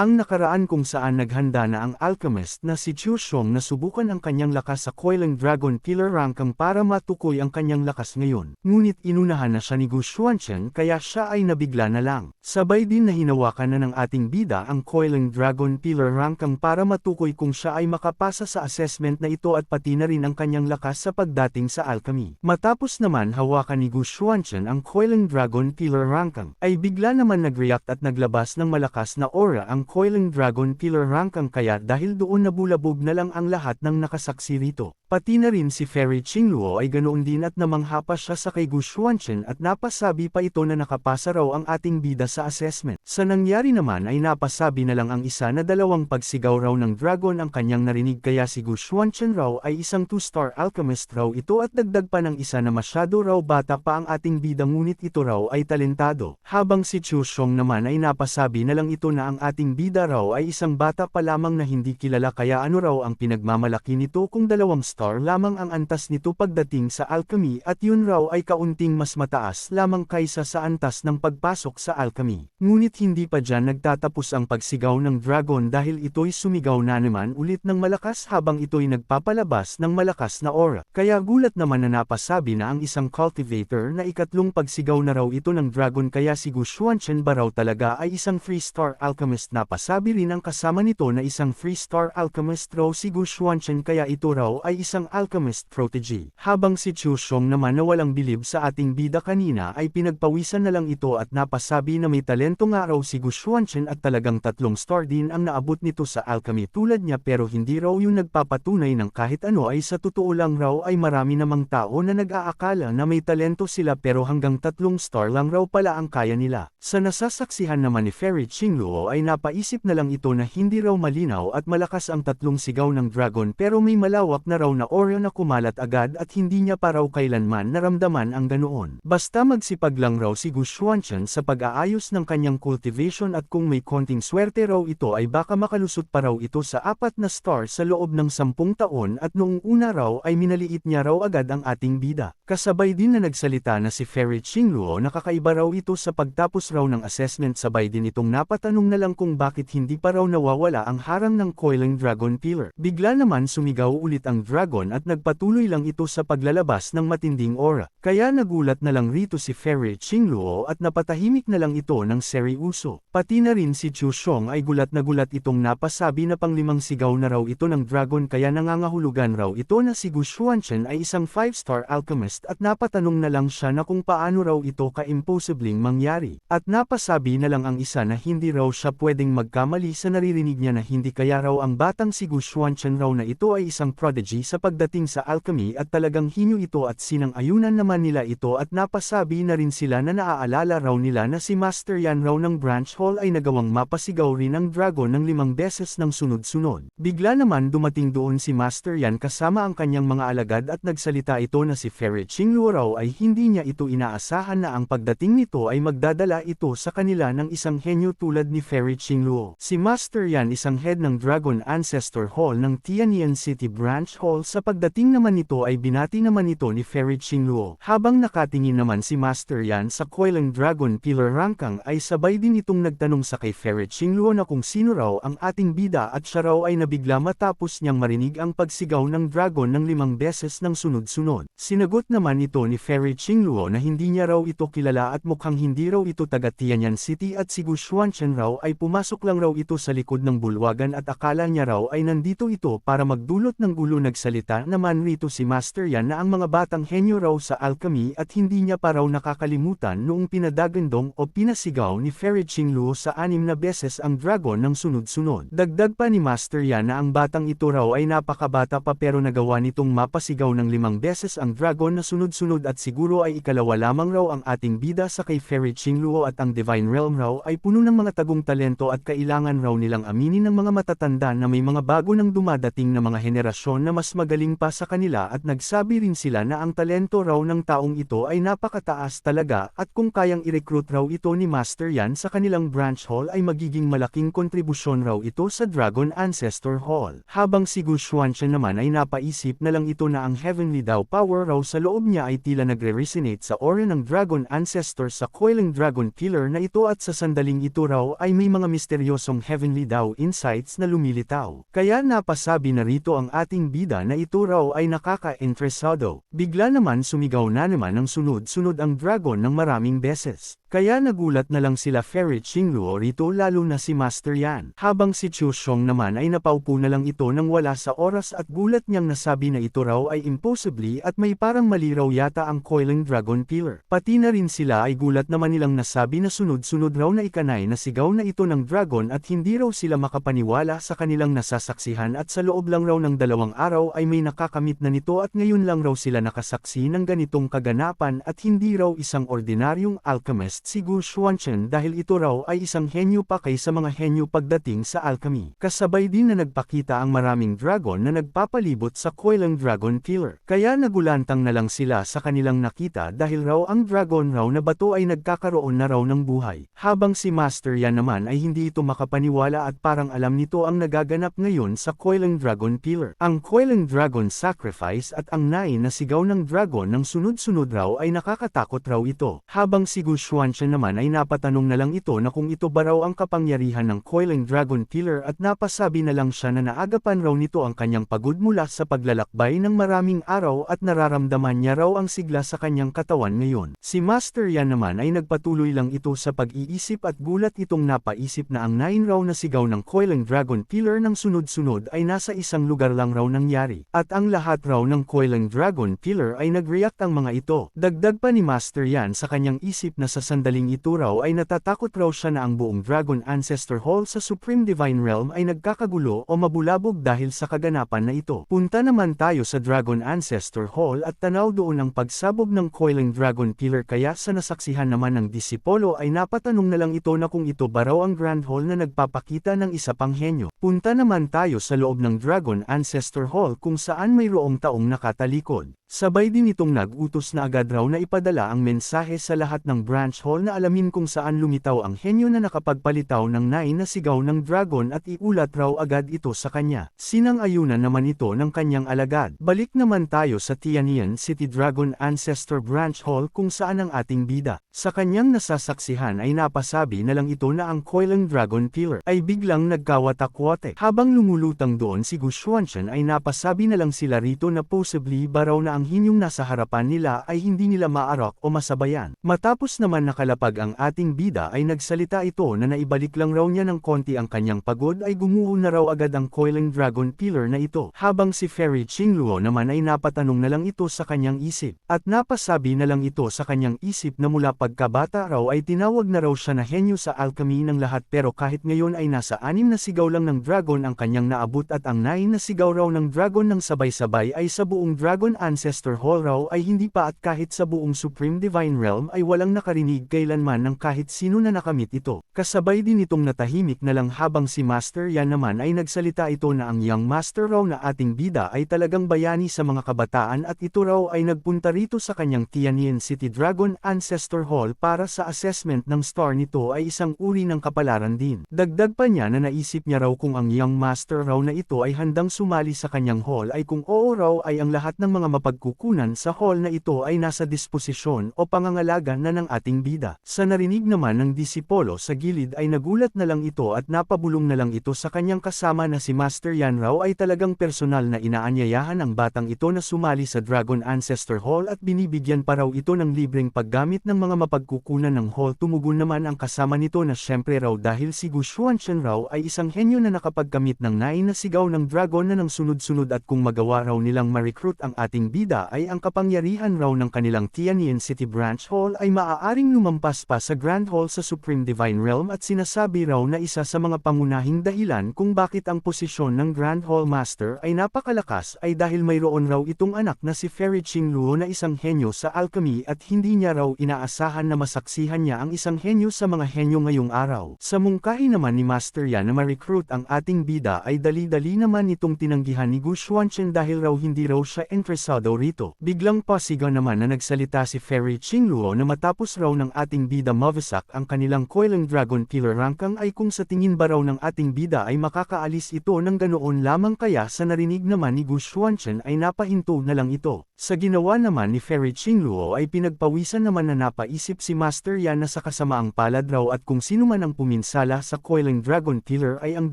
Ang nakaraan kung saan naghanda na ang alchemist na si Chu Xiong na subukan ang kanyang lakas sa Coiling Dragon Pillar Rangkang para matukoy ang kanyang lakas ngayon. Ngunit inunahan na siya ni Gu Xuanchen kaya siya ay nabigla na lang. Sabay din na hinawakan na ng ating bida ang Coiling Dragon Pillar Rangkang para matukoy kung siya ay makapasa sa assessment na ito at pati na rin ang kanyang lakas sa pagdating sa alchemy. Matapos naman hawakan ni Gu Xuanchen ang Coiling Dragon Pillar Rangkang, ay bigla naman nag-react at naglabas ng malakas na aura ang Coiling Dragon Pillar Rangkang kaya dahil doon nabulabog na lang ang lahat ng nakasaksi rito. Pati na rin si Fairy Qingluo ay ganoon din at namangha siya sa kay Gu Xuanchen at napasabi pa ito na nakapasa raw ang ating bida sa assessment. Sa nangyari naman ay napasabi na lang ang isa na dalawang pagsigaw raw ng dragon ang kanyang narinig kaya si Gu Xuanchen raw ay isang two-star alchemist raw ito at dagdag pa ng isa na masyado raw bata pa ang ating bida ngunit ito raw ay talentado. Habang si Chu Xiong naman ay napasabi na lang ito na ang ating bida raw ay isang bata pa lamang na hindi kilala kaya ano raw ang pinagmamalaki nito kung dalawang lamang ang antas nito pagdating sa alchemy at yun raw ay kaunting mas mataas lamang kaysa sa antas ng pagpasok sa alchemy. Ngunit hindi pa dyan nagtatapos ang pagsigaw ng dragon dahil ito'y sumigaw na naman ulit ng malakas habang ito'y nagpapalabas ng malakas na aura. Kaya gulat naman na napasabi na ang isang cultivator na ikatlong pagsigaw na raw ito ng dragon kaya si Gu Xuanchen ba raw talaga ay isang free-star alchemist napasabi rin ang kasama nito na isang free-star alchemist raw si Gu Xuanchen kaya ito raw ay isang alchemist protege. Habang si Chu Xiong naman na walang bilib sa ating bida kanina ay pinagpawisan na lang ito at napasabi na may talento nga raw si Gu Xuanchen at talagang tatlong star din ang naabot nito sa alchemy tulad niya pero hindi raw yung nagpapatunay ng kahit ano ay sa totoo lang raw ay marami namang tao na nag-aakala na may talento sila pero hanggang tatlong star lang raw pala ang kaya nila. Sa nasasaksihan naman ni Fairy Qingluo ay napaisip na lang ito na hindi raw malinaw at malakas ang tatlong sigaw ng dragon pero may malawak na raw na aura na kumalat agad at hindi niya pa raw kailanman naramdaman ang ganoon. Basta magsipag lang raw si Gu Xuanchen sa pag-aayos ng kanyang cultivation at kung may konting swerte raw ito ay baka makalusot pa raw ito sa apat na star sa loob ng sampung taon at noong una raw ay minaliit niya raw agad ang ating bida. Kasabay din na nagsalita na si Fairy Qingluo na kakaiba raw ito sa pagtapos raw ng assessment sabay din itong napatanong na lang kung bakit hindi pa raw nawawala ang harang ng coiling dragon pillar. Bigla naman sumigaw ulit ang dragon at nagpatuloy lang ito sa paglalabas ng matinding aura. Kaya nagulat na lang rito si Fairy Qingluo at napatahimik na lang ito ng Seri Uso. Pati na rin si Chu Xiong ay gulat na gulat itong napasabi na panglimang sigaw na raw ito ng dragon kaya nangangahulugan raw ito na si Gu Xuanchen ay isang 5-star alchemist at napatanong na lang siya na kung paano raw ito ka-imposibling mangyari. At napasabi na lang ang isa na hindi raw siya pwedeng magkamali sa naririnig niya na hindi kaya raw ang batang si Gu Xuanchen raw na ito ay isang prodigy sa pagdating sa alchemy at talagang hinyo ito at sinang-ayunan naman nila ito at napasabi na rin sila na naaalala raw nila na si Master Yan raw ng Branch Hall ay nagawang mapasigaw rin ang dragon ng limang beses ng sunod-sunod. Bigla naman dumating doon si Master Yan kasama ang kanyang mga alagad at nagsalita ito na si Fairy Qingluo raw ay hindi niya ito inaasahan na ang pagdating nito ay magdadala ito sa kanila ng isang henyo tulad ni Fairy Qingluo. Si Master Yan isang head ng Dragon Ancestor Hall ng Tianyan City Branch Hall sa pagdating naman nito ay binati naman ito ni Fairy Qingluo. Habang nakatingin naman si Master Yan sa Coiling Dragon Pillar Rangkang ay sabay din itong nagtanong sa kay Fairy Qingluo na kung sino raw ang ating bida at siya raw ay nabigla matapos niyang marinig ang pagsigaw ng dragon ng limang beses ng sunod-sunod. Sinagot naman ito ni Fairy Qingluo na hindi niya raw ito kilala at mukhang hindi raw ito taga Tianyan City at si Gu Xuanchen raw ay pumasok lang raw ito sa likod ng bulwagan at akala niya raw ay nandito ito para magdulot ng gulo nagsalita naman rito si Master Yan na ang mga batang henyo raw sa alchemy at hindi niya pa raw nakakalimutan noong pinadagandong o pinasigaw ni Fairy Qingluo sa anim na beses ang dragon ng sunod-sunod. Dagdag pa ni Master Yan na ang batang ito raw ay napakabata pa pero nagawa nitong mapasigaw ng limang beses ang dragon na sunod-sunod at siguro ay ikalawa lamang raw ang ating bida sa kay Fairy Qingluo at ang Divine Realm raw ay puno ng mga tagong talento at kailangan raw nilang aminin ng mga matatanda na may mga bago nang dumadating na mga henerasyon na mas magaling pa sa kanila at nagsabi rin sila na ang talento raw ng taong ito ay napakataas talaga at kung kayang i-recruit raw ito ni Master Yan sa kanilang branch hall ay magiging malaking kontribusyon raw ito sa Dragon Ancestor Hall. Habang si Gu Xuanchen naman ay napaisip na lang ito na ang heavenly daw power raw sa loob niya ay tila nagre-resonate sa aura ng Dragon Ancestor sa coiling Dragon Pillar na ito at sa sandaling ito raw ay may mga misteryosong heavenly daw insights na lumilitaw. Kaya napasabi na rito ang ating bida na ito raw ay nakaka-interesado. Bigla naman sumigaw na naman ng sunod-sunod ang dragon ng maraming beses. Kaya nagulat na lang sila Fairy Qingluo rito lalo na si Master Yan. Habang si Chu Xiong naman ay napaupo na lang ito nang wala sa oras at gulat niyang nasabi na ito raw ay impossibly at may parang mali raw yata ang coiling dragon pillar. Pati na rin sila ay gulat naman nilang nasabi na sunod-sunod raw na ikanay na sigaw na ito ng dragon at hindi raw sila makapaniwala sa kanilang nasasaksihan at sa loob lang raw ng dalawang araw ay may nakakamit na nito at ngayon lang raw sila nakasaksi ng ganitong kaganapan at hindi raw isang ordinaryong alchemist si Gu Xuanchen dahil ito raw ay isang henyo pa kaysa mga henyo pagdating sa alchemy. Kasabay din na nagpakita ang maraming dragon na nagpapalibot sa Coilang Dragon Killer. Kaya nagulantang na lang sila sa kanilang nakita dahil raw ang dragon raw na bato ay nagkakaroon na raw ng buhay. Habang si Master Yan naman ay hindi ito makapaniwala at parang alam nito ang nagaganap ngayon sa Coilang Dragon Killer. Ang Coilang Dragon Sacrifice at ang nai na sigaw ng dragon ng sunod-sunod raw ay nakakatakot raw ito. Habang si Gu Xuan Francia naman ay napatanong na lang ito na kung ito ba raw ang kapangyarihan ng Coiling Dragon Killer at napasabi na lang siya na naagapan raw nito ang kanyang pagod mula sa paglalakbay ng maraming araw at nararamdaman niya raw ang sigla sa kanyang katawan ngayon. Si Master Yan naman ay nagpatuloy lang ito sa pag-iisip at gulat itong napaisip na ang nine raw na sigaw ng Coiling Dragon Killer ng sunod-sunod ay nasa isang lugar lang raw nangyari. At ang lahat raw ng Coiling Dragon Killer ay nag-react ang mga ito. Dagdag pa ni Master Yan sa kanyang isip na sa sandaling ito raw ay natatakot raw siya na ang buong Dragon Ancestor Hall sa Supreme Divine Realm ay nagkakagulo o mabulabog dahil sa kaganapan na ito. Punta naman tayo sa Dragon Ancestor Hall at tanaw doon ang pagsabog ng Coiling Dragon Killer kaya sa nasaksihan naman ng disipolo ay napatanong na lang ito na kung ito ba raw ang Grand Hall na nagpapakita ng isa pang henyo. Punta naman tayo sa loob ng Dragon Ancestor Hall kung saan mayroong taong nakatalikod. Sabay din itong nag-utos na agad raw na ipadala ang mensahe sa lahat ng branch hall na alamin kung saan lumitaw ang henyo na nakapagpalitaw ng nine na sigaw ng dragon at iulat raw agad ito sa kanya. Sinang-ayunan naman ito ng kanyang alagad. Balik naman tayo sa Tianian City Dragon Ancestor Branch Hall kung saan ang ating bida. Sa kanyang nasasaksihan ay napasabi na lang ito na ang Coiling Dragon Killer ay biglang nagkawatak-watek. Habang lumulutang doon si Gu Xuanchen ay napasabi na lang sila rito na possibly baraw na ang hinyong nasa harapan nila ay hindi nila maarok o masabayan. Matapos naman nakalapag ang ating bida ay nagsalita ito na naibalik lang raw niya ng konti ang kanyang pagod ay gumuho na raw agad ang coiling dragon pillar na ito. Habang si Fairy Qingluo naman ay napatanong na lang ito sa kanyang isip. At napasabi na lang ito sa kanyang isip na mula pagkabata raw ay tinawag na raw siya na henyo sa alchemy ng lahat pero kahit ngayon ay nasa anim na sigaw lang ng dragon ang kanyang naabot at ang nine na sigaw raw ng dragon ng sabay-sabay ay sa buong dragon ancestor Ancestor Hall raw ay hindi pa at kahit sa buong Supreme Divine Realm ay walang nakarinig kailanman ng kahit sino na nakamit ito. Kasabay din itong natahimik na lang habang si Master Yan naman ay nagsalita ito na ang Young Master raw na ating bida ay talagang bayani sa mga kabataan at ito raw ay nagpunta rito sa kanyang Tianyin City Dragon Ancestor Hall para sa assessment ng star nito ay isang uri ng kapalaran din. Dagdag pa niya na naisip niya raw kung ang Young Master raw na ito ay handang sumali sa kanyang hall ay kung oo raw ay ang lahat ng mga mapag pagkukunan sa hall na ito ay nasa disposisyon o pangangalaga na ng ating bida. Sa narinig naman ng disipolo sa gilid ay nagulat na lang ito at napabulong na lang ito sa kanyang kasama na si Master Yan Rao ay talagang personal na inaanyayahan ang batang ito na sumali sa Dragon Ancestor Hall at binibigyan pa raw ito ng libreng paggamit ng mga mapagkukunan ng hall. Tumugon naman ang kasama nito na syempre raw dahil si Gu Xuanchen raw ay isang henyo na nakapagkamit ng nai na sigaw ng dragon na ng sunod-sunod at kung magawa raw nilang ma-recruit ang ating bida bida ay ang kapangyarihan raw ng kanilang Tianyin City Branch Hall ay maaaring lumampas pa sa Grand Hall sa Supreme Divine Realm at sinasabi raw na isa sa mga pangunahing dahilan kung bakit ang posisyon ng Grand Hall Master ay napakalakas ay dahil mayroon raw itong anak na si Fairy Qingluo na isang henyo sa alchemy at hindi niya raw inaasahan na masaksihan niya ang isang henyo sa mga henyo ngayong araw. Sa mungkahi naman ni Master Yan na ma-recruit ang ating bida ay dali-dali naman itong tinanggihan ni Gu Xuanchen dahil raw hindi raw siya interesado rito. Biglang pasigaw naman na nagsalita si Fairy Qingluo na matapos raw ng ating bida Mavisak ang kanilang Coiling Dragon Killer Rankang ay kung sa tingin ba raw ng ating bida ay makakaalis ito ng ganoon lamang kaya sa narinig naman ni Gu Xuanchen ay napahinto na lang ito. Sa ginawa naman ni Fairy Qingluo ay pinagpawisan naman na napaisip si Master Yan na sa kasamaang palad raw at kung sino man ang puminsala sa Coiling Dragon Killer ay ang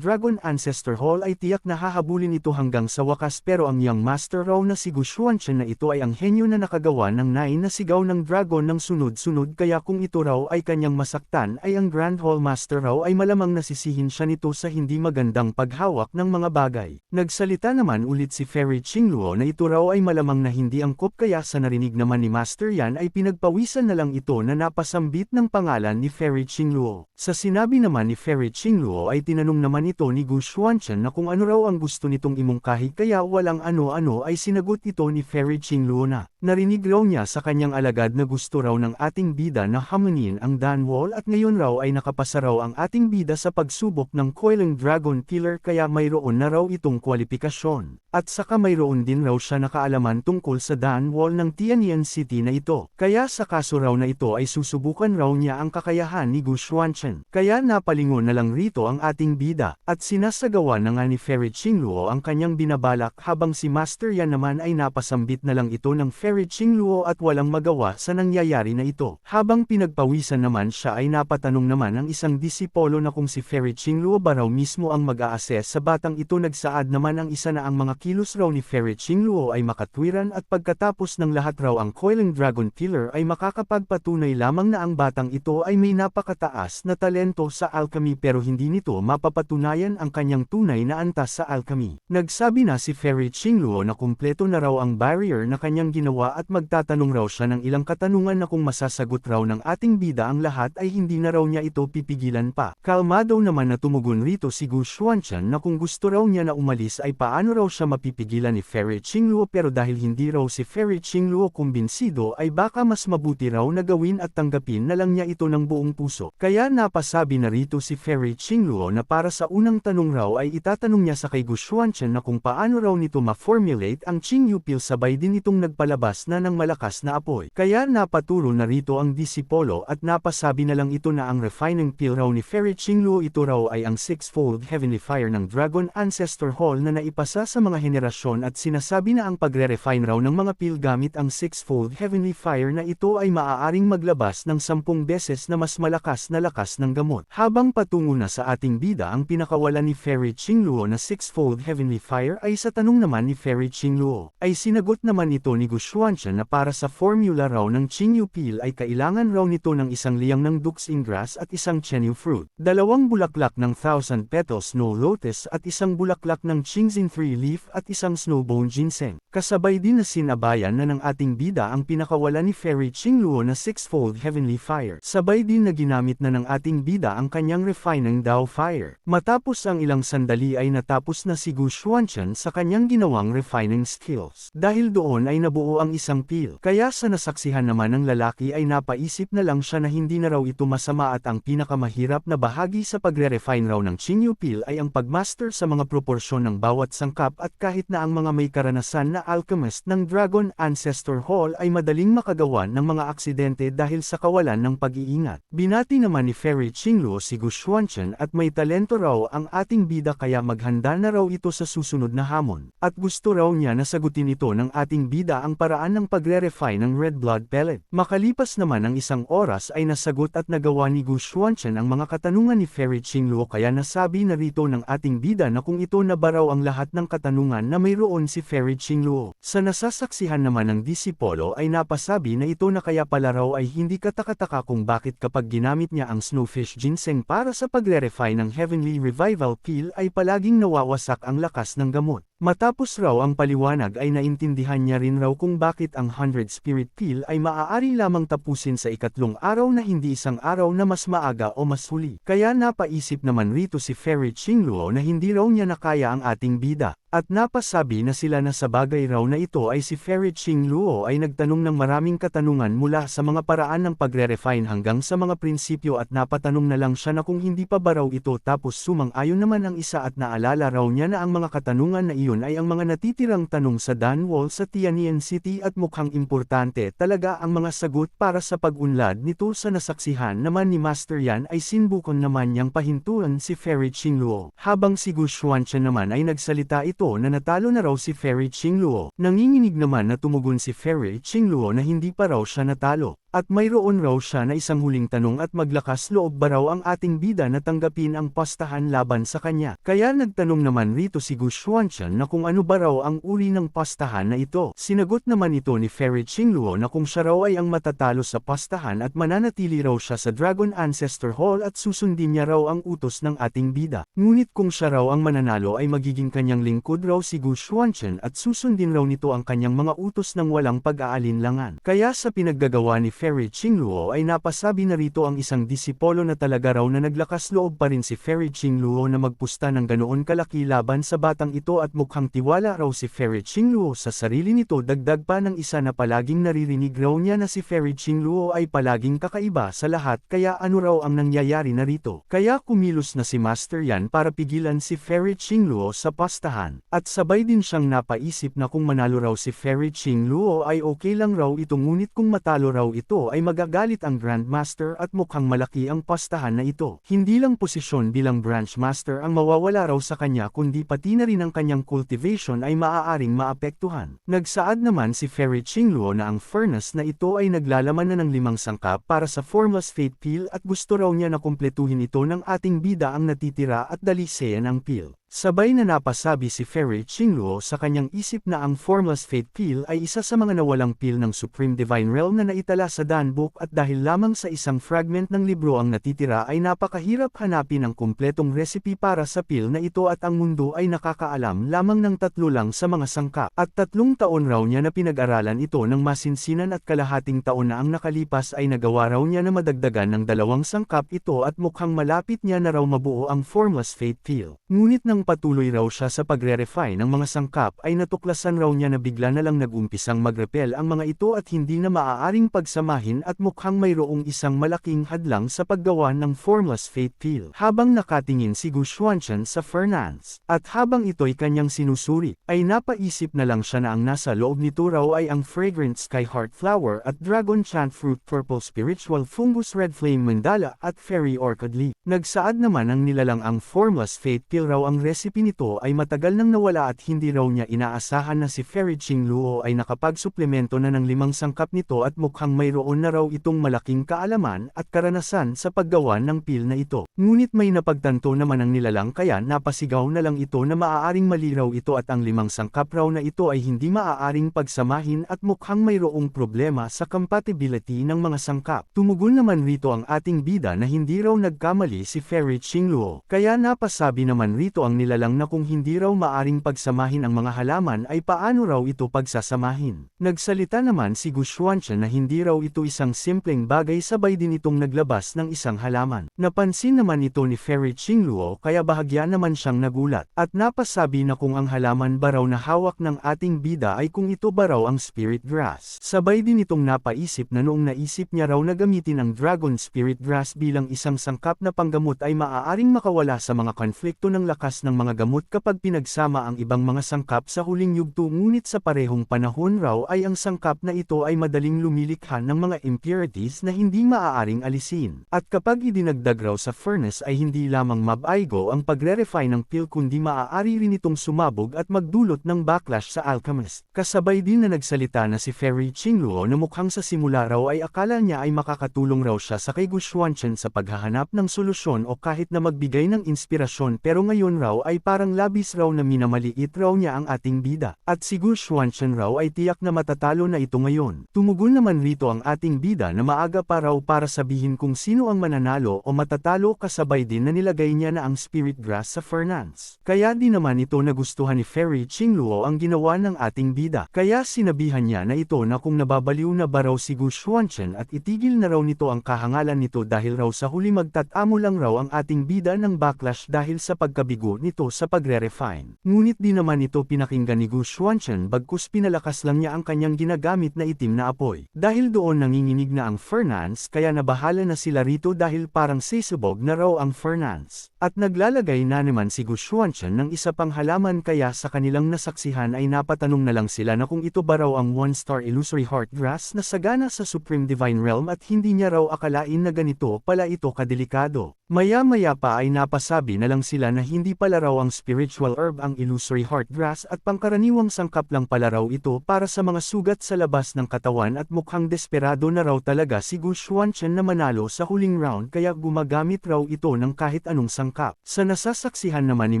Dragon Ancestor Hall ay tiyak na hahabulin ito hanggang sa wakas pero ang Young Master raw na si Gu Xuanchen na ito ay ang henyo na nakagawa ng nine na sigaw ng dragon ng sunod-sunod kaya kung ito raw ay kanyang masaktan ay ang Grand Hall Master raw ay malamang nasisihin siya nito sa hindi magandang paghawak ng mga bagay. Nagsalita naman ulit si Fairy Qingluo na ito raw ay malamang na hindi angkop kaya sa narinig naman ni Master Yan ay pinagpawisan na lang ito na napasambit ng pangalan ni Fairy Qingluo. Sa sinabi naman ni Fairy Qingluo ay tinanong naman ito ni Gu Xuanchen na kung ano raw ang gusto nitong imungkahi kaya walang ano-ano ay sinagot ito ni Fairy Qingluo na. Narinig raw niya sa kanyang alagad na gusto raw ng ating bida na hamunin ang Dan Wall at ngayon raw ay nakapasa raw ang ating bida sa pagsubok ng Coiling Dragon Killer kaya mayroon na raw itong kwalifikasyon. At saka mayroon din raw siya nakaalaman tungkol sa Dan Wall ng Tianyan City na ito. Kaya sa kaso raw na ito ay susubukan raw niya ang kakayahan ni Gu Xuanchen. Kaya napalingon na lang rito ang ating bida, at sinasagawa na nga ni Fairy Qingluo ang kanyang binabalak habang si Master Yan naman ay napasambit na lang ito ng Fairy Qingluo at walang magawa sa nangyayari na ito. Habang pinagpawisan naman siya ay napatanong naman ang isang disipolo na kung si Fairy Qingluo ba raw mismo ang mag-a-assess sa batang ito nagsaad naman ang isa na ang mga kilos raw ni Fairy Qingluo ay makatwiran at pagkatapos ng lahat raw ang Coiling Dragon Killer ay makakapagpatunay lamang na ang batang ito ay may napakataas na talento sa alchemy pero hindi nito mapapatunayan ang kanyang tunay na antas sa alchemy. Nagsabi na si Fairy Qingluo na kumpleto na raw ang barrier na kanyang ginawa at magtatanong raw siya ng ilang katanungan na kung masasagot raw ng ating bida ang lahat ay hindi na raw niya ito pipigilan pa. Kalmado naman na tumugon rito si Gu Xuanchen na kung gusto raw niya na umalis ay paano raw siya mapipigilan ni Fairy Qingluo pero dahil hindi raw si Fairy Qingluo kumbinsido ay baka mas mabuti raw na gawin at tanggapin na lang niya ito ng buong puso. Kaya napasabi na rito si Fairy Qingluo na para sa unang tanong raw ay itatanong niya sa kay Gu Xuanchen na kung paano raw nito ma-formulate ang Qingyu pill sabay din itong nagpalabas na ng malakas na apoy. Kaya napaturo na rito ang disipolo at napasabi na lang ito na ang refining pill raw ni Fairy Qingluo ito raw ay ang six-fold heavenly fire ng Dragon Ancestor Hall na naipasa sa mga henerasyon at sinasabi na ang pagre-refine raw ng mga pill gamit ang six-fold heavenly fire na ito ay maaaring maglabas ng sampung beses na mas malakas na lakas ng gamot. Habang patungo na sa ating bida ang pinakawala ni Fairy Qingluo na six-fold heavenly fire ay sa tanong naman ni Fairy Qingluo, ay sinagot naman ito ni Gu Xuanchen na para sa formula raw ng Qingyu pill ay kailangan raw nito ng isang liyang ng Dux Ingrass at isang Chenyu fruit, dalawang bulaklak ng Thousand Petals Snow Lotus at isang bulaklak ng Qingxin Three Leaf at isang Snowbone Ginseng. Kasabay din na sinabayan na ng ating bida ang pinakawala ni Fairy Qingluo na six-fold heavenly fire. Sabay din na ginamit na ng ating bida ang kanyang refining Dao fire. Matapos ang ilang sandali ay natapos na si Gu Xuanchen sa kanyang ginawang refining skills. Dahil doon ay nabuo ang isang pil. Kaya sa nasaksihan naman ng lalaki ay napaisip na lang siya na hindi na raw ito masama at ang pinakamahirap na bahagi sa pagre-refine raw ng Qingyu pil ay ang pagmaster sa mga proporsyon ng bawat sangkap at kahit na ang mga may karanasan na alchemist ng Dragon Ancestor Hall ay madaling makagawa ng mga aksidente dahil sa kawalan ng pag-iingat. Binati naman ni Fairy Qingluo si Gu Xuanchen at may talento raw ang ating bida kaya maghanda na raw ito sa susunod na hamon. At gusto raw niya na sagutin ito ng ating bida ang paraan ng pagre-refine ng red blood pellet. Makalipas naman ang isang oras ay nasagot at nagawa ni Gu Xuanchen ang mga katanungan ni Fairy Qingluo kaya nasabi na rito ng ating bida na kung ito na ba raw ang lahat ng katanungan na mayroon si Fairy Qingluo. Sa nasasaksihan naman ng disipolo ay napasabi na ito na kaya pala raw ay hindi katakataka kung bakit kapag ginamit niya ang Snowfish Ginseng para sa pagre-refine ng Heavenly Revival Pill ay palaging nawawasak ang lakas ng gamot. Matapos raw ang paliwanag ay naintindihan niya rin raw kung bakit ang 100 Spirit Pill ay maaari lamang tapusin sa ikatlong araw na hindi isang araw na mas maaga o mas huli. Kaya napaisip naman rito si Fairy Qingluo na hindi raw niya nakaya ang ating bida. At napasabi na sila na sa bagay raw na ito ay si Ferry Ching Luo ay nagtanong ng maraming katanungan mula sa mga paraan ng pagre-refine hanggang sa mga prinsipyo at napatanong na lang siya na kung hindi pa ba raw ito tapos sumang-ayon naman ang isa at naalala raw niya na ang mga katanungan na iyon ay ang mga natitirang tanong sa Dan Wall sa Tianjin City at mukhang importante talaga ang mga sagot para sa pag-unlad nito sa nasaksihan naman ni Master Yan ay sinbukon naman niyang pahintuan si Ferry Ching Luo. Habang si Gu Xuanchen naman ay nagsalita ito ito na natalo na raw si Ferry Chingluo. Nanginginig naman na tumugon si Ferry Chingluo na hindi pa raw siya natalo. At mayroon raw siya na isang huling tanong at maglakas loob ba raw ang ating bida na tanggapin ang pastahan laban sa kanya. Kaya nagtanong naman rito si Gu Xuanchen na kung ano ba raw ang uri ng pastahan na ito. Sinagot naman ito ni Ferry Chingluo na kung siya raw ay ang matatalo sa pastahan at mananatili raw siya sa Dragon Ancestor Hall at susundin niya raw ang utos ng ating bida. Ngunit kung siya raw ang mananalo ay magiging kanyang lingkod raw si Gu Xuanchen at susundin raw nito ang kanyang mga utos ng walang pag-aalinlangan. Kaya sa pinaggagawa ni Ferry Chingluo ay napasabi na rito ang isang disipolo na talaga raw na naglakas loob pa rin si Ferry Chingluo na magpusta ng ganoon kalaki laban sa batang ito at mukhang tiwala raw si Ferry Chingluo sa sarili nito dagdag pa ng isa na palaging naririnig raw niya na si Ferry Chingluo ay palaging kakaiba sa lahat kaya ano raw ang nangyayari na rito. Kaya kumilos na si Master Yan para pigilan si Ferry Chingluo sa pastahan, at sabay din siyang napaisip na kung manalo raw si Ferry Chingluo ay okay lang raw ito ngunit kung matalo raw ito ito ay magagalit ang Grandmaster at mukhang malaki ang pastahan na ito. Hindi lang posisyon bilang Branch ang mawawala raw sa kanya kundi pati na rin ang kanyang cultivation ay maaaring maapektuhan. Nagsaad naman si Ferry Chingluo na ang furnace na ito ay naglalaman na ng limang sangkap para sa Formless Fate Peel at gusto raw niya na kumpletuhin ito ng ating bida ang natitira at dalisean ang peel. Sabay na napasabi si Ferry Chingluo sa kanyang isip na ang Formless Fate Peel ay isa sa mga nawalang peel ng Supreme Divine Realm na naitala sa Danbook at dahil lamang sa isang fragment ng libro ang natitira ay napakahirap hanapin ang kumpletong recipe para sa peel na ito at ang mundo ay nakakaalam lamang ng tatlo lang sa mga sangkap. At tatlong taon raw niya na pinag-aralan ito ng masinsinan at kalahating taon na ang nakalipas ay nagawa raw niya na madagdagan ng dalawang sangkap ito at mukhang malapit niya na raw mabuo ang Formless Fate Peel. Ngunit nang patuloy raw siya sa pagre-refine ng mga sangkap ay natuklasan raw niya na bigla na lang nag-umpisang magrepel ang mga ito at hindi na maaaring pagsamahin at mukhang mayroong isang malaking hadlang sa paggawa ng Formless Fate Peel. Habang nakatingin si Gu Xuanchen sa Fernance, at habang ito'y kanyang sinusuri, ay napaisip na lang siya na ang nasa loob nito raw ay ang Fragrant Sky Heart Flower at Dragon Chant Fruit Purple Spiritual Fungus Red Flame Mandala at Fairy Orchid Leaf. Nagsaad naman ang nilalang ang Formless Fate Peel raw ang recipe nito ay matagal nang nawala at hindi raw niya inaasahan na si Ferry Ching Luo ay nakapagsuplemento na ng limang sangkap nito at mukhang mayroon na raw itong malaking kaalaman at karanasan sa paggawa ng pil na ito. Ngunit may napagtanto naman ang nilalang kaya napasigaw na lang ito na maaaring maliraw ito at ang limang sangkap raw na ito ay hindi maaaring pagsamahin at mukhang mayroong problema sa compatibility ng mga sangkap. Tumugon naman rito ang ating bida na hindi raw nagkamali si Ferry Ching Luo, kaya napasabi naman rito ang nilalang na kung hindi raw maaring pagsamahin ang mga halaman ay paano raw ito pagsasamahin. Nagsalita naman si Gu Xuanchen na hindi raw ito isang simpleng bagay sabay din itong naglabas ng isang halaman. Napansin naman ito ni Ferry Chingluo kaya bahagya naman siyang nagulat, at napasabi na kung ang halaman ba raw na hawak ng ating bida ay kung ito ba raw ang spirit grass. Sabay din itong napaisip na noong naisip niya raw na gamitin ang dragon spirit grass bilang isang sangkap na panggamot ay maaaring makawala sa mga konflikto ng lakas ng mga gamot kapag pinagsama ang ibang mga sangkap sa huling yugto ngunit sa parehong panahon raw ay ang sangkap na ito ay madaling lumilikha ng mga impurities na hindi maaaring alisin. At kapag idinagdag raw sa furnace ay hindi lamang mabaigo ang pagre-refine ng pill kundi maaari rin itong sumabog at magdulot ng backlash sa alchemist. Kasabay din na nagsalita na si Ferry Chingluo na mukhang sa simula raw ay akala niya ay makakatulong raw siya sa kay Gu Xuanchen sa paghahanap ng solusyon o kahit na magbigay ng inspirasyon pero ngayon raw ay parang labis raw na minamaliit raw niya ang ating bida. At si Gu Xuanchen raw ay tiyak na matatalo na ito ngayon. Tumugon naman rito ang ating bida na maaga pa raw para sabihin kung sino ang mananalo o matatalo kasabay din na nilagay niya na ang spirit grass sa Fernance. Kaya di naman ito nagustuhan ni Ferry Chingluo ang ginawa ng ating bida. Kaya sinabihan niya na ito na kung nababaliw na ba raw si Gu Xuanchen at itigil na raw nito ang kahangalan nito dahil raw sa huli magtatamo lang raw ang ating bida ng backlash dahil sa pagkabigo nito sa pagre-refine. Ngunit di naman ito pinakinggan ni Gu Xuanchen bagkus pinalakas lang niya ang kanyang ginagamit na itim na apoy. Dahil doon nanginginig na ang Fernance kaya nabahala na sila rito dahil parang sisubog na raw ang Fernance. At naglalagay na naman si Gu Xuanchen ng isa pang halaman kaya sa kanilang nasaksihan ay napatanong na lang sila na kung ito ba raw ang one-star illusory heart grass na sagana sa Supreme Divine Realm at hindi niya raw akalain na ganito pala ito kadelikado. Maya-maya pa ay napasabi na lang sila na hindi pala raw ang spiritual herb ang illusory heart grass at pangkaraniwang sangkap lang pala raw ito para sa mga sugat sa labas ng katawan at mukhang desperado na raw talaga si Gu Xuanchen na manalo sa huling round kaya gumagamit raw ito ng kahit anong sangkap. Sa nasasaksihan naman ni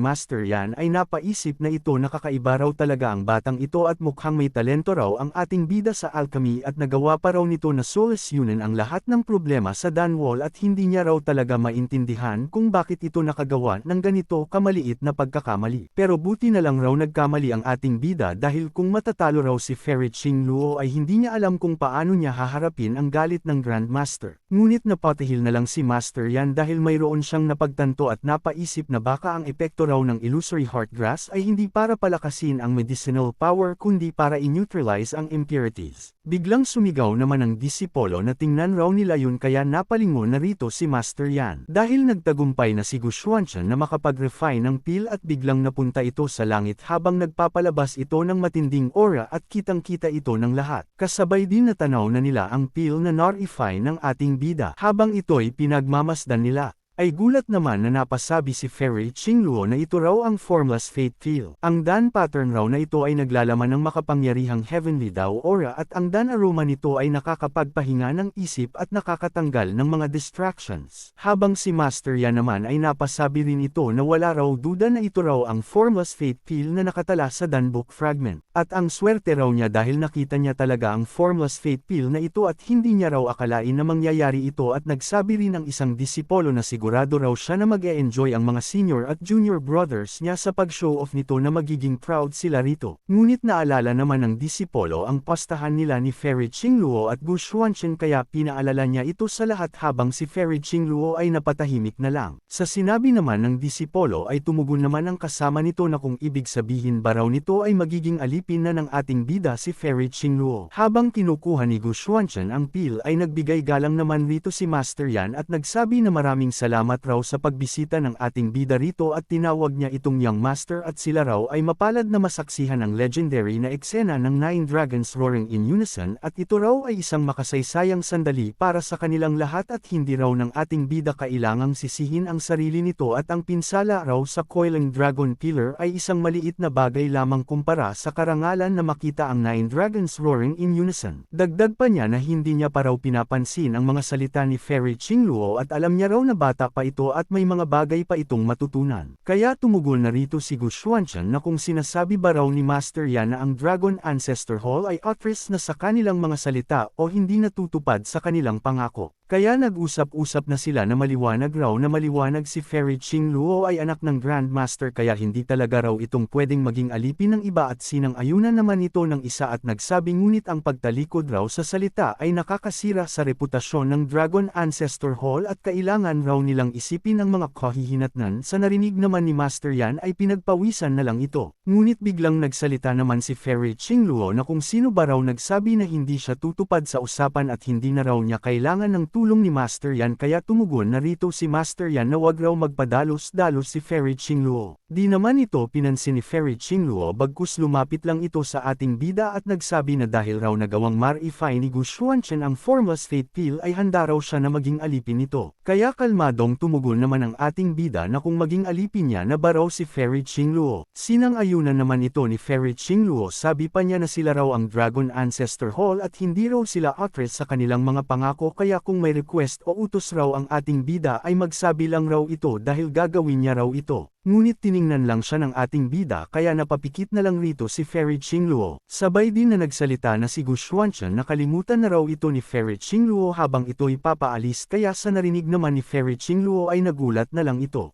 Master Yan ay napaisip na ito nakakaiba raw talaga ang batang ito at mukhang may talento raw ang ating bida sa alchemy at nagawa pa raw nito na solusyonan ang lahat ng problema sa Dunwall at hindi niya raw talaga maintindihan maintindihan kung bakit ito nakagawa ng ganito kamaliit na pagkakamali. Pero buti na lang raw nagkamali ang ating bida dahil kung matatalo raw si Ferret Ching Luo ay hindi niya alam kung paano niya haharapin ang galit ng Grandmaster. Ngunit napatihil na lang si Master yan dahil mayroon siyang napagtanto at napaisip na baka ang epekto raw ng illusory heart grass ay hindi para palakasin ang medicinal power kundi para i-neutralize ang impurities. Biglang sumigaw naman ang disipolo na tingnan raw nila yun kaya napalingon na rito si Master Yan. Dahil nagtagumpay na si Gu Xuanchen na makapag-refine ng pil at biglang napunta ito sa langit habang nagpapalabas ito ng matinding aura at kitang-kita ito ng lahat. Kasabay din natanaw na nila ang pil na narify ng ating bida habang ito'y pinagmamasdan nila ay gulat naman na napasabi si Ferry Chingluo na ito raw ang formless fate feel. Ang Dan pattern raw na ito ay naglalaman ng makapangyarihang heavenly daw aura at ang Dan aroma nito ay nakakapagpahinga ng isip at nakakatanggal ng mga distractions. Habang si Master Yan naman ay napasabi rin ito na wala raw duda na ito raw ang formless fate feel na nakatala sa Dan book fragment. At ang swerte raw niya dahil nakita niya talaga ang formless fate feel na ito at hindi niya raw akalain na mangyayari ito at nagsabi rin ang isang disipolo na siguro sigurado raw siya na mag-e-enjoy ang mga senior at junior brothers niya sa pag-show off nito na magiging proud sila rito. Ngunit naalala naman ng disipolo ang pastahan nila ni Ferry Chingluo at Gu Xuanchen kaya pinaalala niya ito sa lahat habang si Ferry Chingluo ay napatahimik na lang. Sa sinabi naman ng disipolo ay tumugon naman ang kasama nito na kung ibig sabihin ba raw nito ay magiging alipin na ng ating bida si Ferry Chingluo. Habang kinukuha ni Gu Xuanchen ang pil ay nagbigay galang naman rito si Master Yan at nagsabi na maraming salamat salamat raw sa pagbisita ng ating bida rito at tinawag niya itong Young Master at sila raw ay mapalad na masaksihan ang legendary na eksena ng Nine Dragons roaring in unison at ito raw ay isang makasaysayang sandali para sa kanilang lahat at hindi raw ng ating bida kailangang sisihin ang sarili nito at ang pinsala raw sa Coiling Dragon Pillar ay isang maliit na bagay lamang kumpara sa karangalan na makita ang Nine Dragons roaring in unison. Dagdag pa niya na hindi niya pa raw pinapansin ang mga salita ni Fairy Chingluo at alam niya raw na bata pa ito at may mga bagay pa itong matutunan. Kaya tumugol na rito si Gu Xuanchen na kung sinasabi ba raw ni Master Yan na ang Dragon Ancestor Hall ay utterance na sa kanilang mga salita o hindi natutupad sa kanilang pangako. Kaya nag-usap-usap na sila na maliwanag raw na maliwanag si Fairy Ching Luo ay anak ng Grandmaster kaya hindi talaga raw itong pwedeng maging alipin ng iba at sinang ayunan naman ito ng isa at nagsabi ngunit ang pagtalikod raw sa salita ay nakakasira sa reputasyon ng Dragon Ancestor Hall at kailangan raw nilang isipin ang mga kahihinatnan sa narinig naman ni Master Yan ay pinagpawisan na lang ito. Ngunit biglang nagsalita naman si Fairy Ching Luo na kung sino ba raw nagsabi na hindi siya tutupad sa usapan at hindi na raw niya kailangan ng tulong ni Master Yan kaya tumugon na rito si Master Yan na wag raw magpadalos-dalos si Fairy Chingluo. Di naman ito pinansin ni Fairy Chingluo bagkus lumapit lang ito sa ating bida at nagsabi na dahil raw nagawang marify ni Gu Xuanchen ang formless fate pill ay handa raw siya na maging alipin nito. Kaya kalmadong tumugon naman ang ating bida na kung maging alipin niya na ba raw si Fairy Chingluo. Sinang ayunan naman ito ni Fairy Chingluo sabi pa niya na sila raw ang Dragon Ancestor Hall at hindi raw sila actress sa kanilang mga pangako kaya kung may request o utos raw ang ating bida ay magsabi lang raw ito dahil gagawin niya raw ito. Ngunit tiningnan lang siya ng ating bida kaya napapikit na lang rito si Ferry Chingluo. Sabay din na nagsalita na si Gu Xuanchen nakalimutan na raw ito ni Ferry Chingluo habang ito'y papaalis kaya sa narinig naman ni Ferry Chingluo ay nagulat na lang ito.